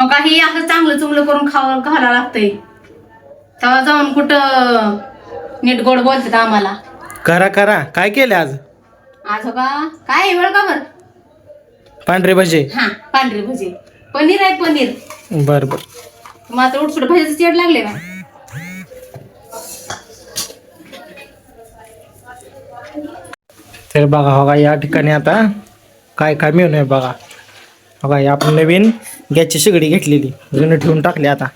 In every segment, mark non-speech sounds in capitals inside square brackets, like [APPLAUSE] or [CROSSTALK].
मग काही असं चांगलं चुंगलं करून खावं घालावं लागतंय. तेव्हा जाऊन कुठं नीट गोड बोलतात आम्हाला. करा करा. काय केलं आज? आज हो का काय आहे वेळ का बरं पांढरे भजे. हा पांढरी भजी. पनीर आहे पनीर. बर बर. मग आता उठफुट भाजीचं चेड लागले का तर बघा हो का या ठिकाणी आता काय काय मिळून आहे बघा. ही आपण नवीन गॅसची शिगडी घेतलेली. जुनं ठेवून टाकली आता.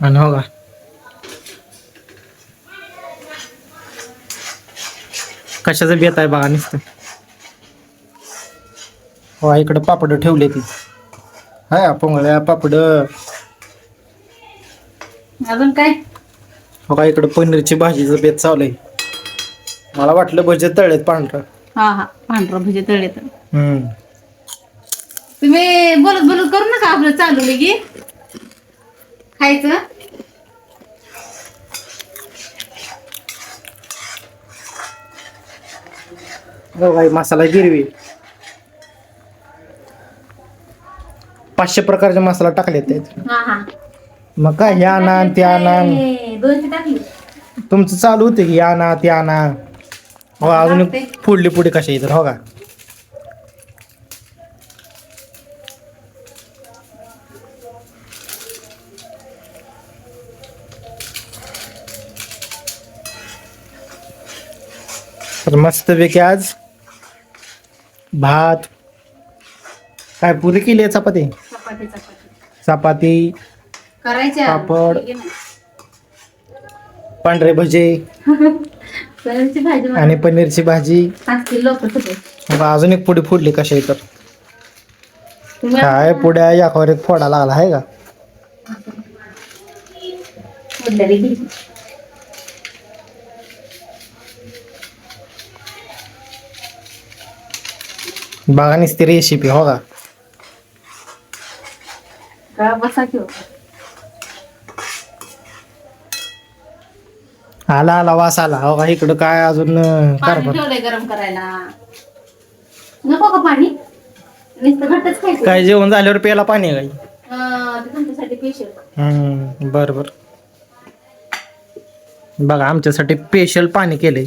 आणि हो का? कशाचं बेत आहे बघा नुसतं. हो इकडं पापड ठेवले ती. हा पोंगळ्या पापड. अजून काय? हो का इकडं पनीरची भाजीचं बेत चाललंय मला वाटलं भजे तळेत पांढरं. हा हा. पांढरं भजी तळले तर हम्म. तुम्ही बोलत बोलत करू नका आपलं चालू लगी. खायचं? हो मसाला गिरवी. पाचशे प्रकारचे मसाला टाकले त्यात हा हा. मग काय हे आणा आणि ते आणा. ए, दोनशे टाकली. तुमचं चालू होते की आणा ते आणा. हो अजून फोडली पुढे कशा येतात हो का? तर मस्तपैकी आज भात काय पुरी केली आहे चपाती? चपाती पापड. पांढरे भजे. [LAUGHS] पनीरची भाजी मला आणि पनीरची भाजी. अजून एक पुढे फोडली कशा आहे तर? तुम्ही काय पुढे याकावर एक फोडा लागला आहे का. बघा नुसती रेसिपी हो का? बसा आला आला वास आला हो का इकडं काय अजून अं, पाणी कारभार ठेवलंय गरम करायला नको का पाणी नुसतं घट्टच खायचं काय जेवण झाल्यावर प्यायला पाणी आहे काय अं, ते तुमच्यासाठी स्पेशल हम्म बर बर बघा आमच्यासाठी स्पेशल पाणी केलंय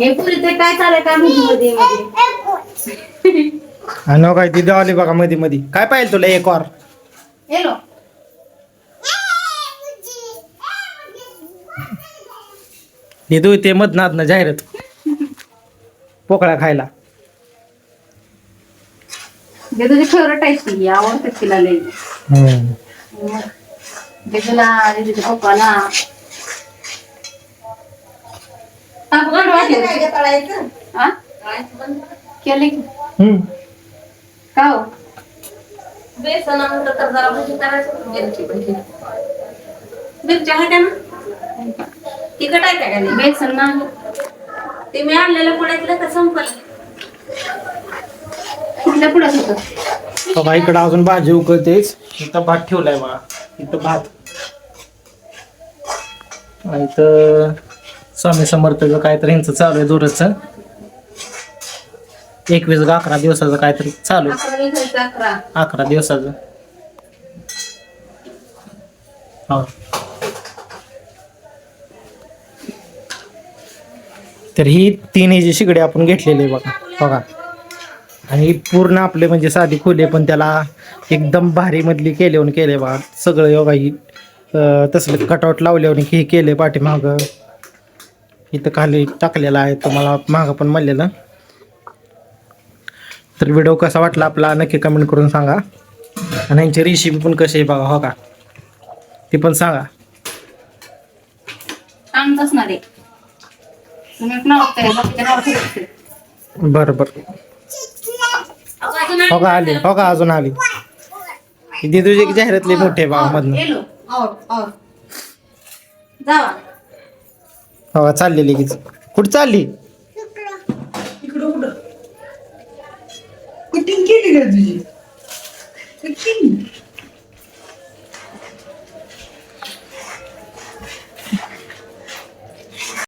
हे पुरी ते काय चालय काय मध्ये मध्ये आणि हो काय ती देवाली बघा मध्ये मध्ये काय पाहिजे तुला एक वार येलो हे तू ते मधनात जाहिरात. पोकळ्या खायला. जे तुझी फेवरेट आहे ती आवडतात तिला लई. हम्म. जे तुला तिच्या पप्पाला टाकू का? वाटलं? हा? केले की? हम्म. का हो? बेसन आणलं तर जरा भजी करायचं मिरची भजी. मिरच्या होत्या ना? तिखट आहे का नाही? बेसन ना ते मी आणलेलं पुण्यातलं तर संपलं? कुठल्या पुढं होतं? हो इकडं अजून भाजी उकळतेच. इथं भात ठेवलाय बघा इथं भात. आणि इथं स्वामी समर्थचं काहीतरी यांचं चालू आहे जोरचं एकवीस का अकरा दिवसाचं काहीतरी चालू अकरा दिवसाचं हो. तर ही तीन ह्याची शिगडी आपण घेतलेली आहे बघा बघा. आणि पूर्ण आपले म्हणजे साधी खोली पण त्याला एकदम भारी मधली केले केले बघा. सगळं योगा ही तसलं कटआउट लावल्यावर हे केले पाठीमागं. इथं खाली टाकलेलं आहे तुम्हाला मागं पण म्हणलेलं. तर व्हिडिओ कसा वाटला आपला? नक्की कमेंट करून सांगा. आणि यांची रेसिपी पण कशी आहे बघा हो का? ती पण सांगा. नाव ठेवायचे. बरं बरं. हो का आली हो का अजून आली. ती तुझी जाहिरातली मोठे बघा मधनं. हो का चाललेली की. कुठं चालली? fígado, gente. Enfim,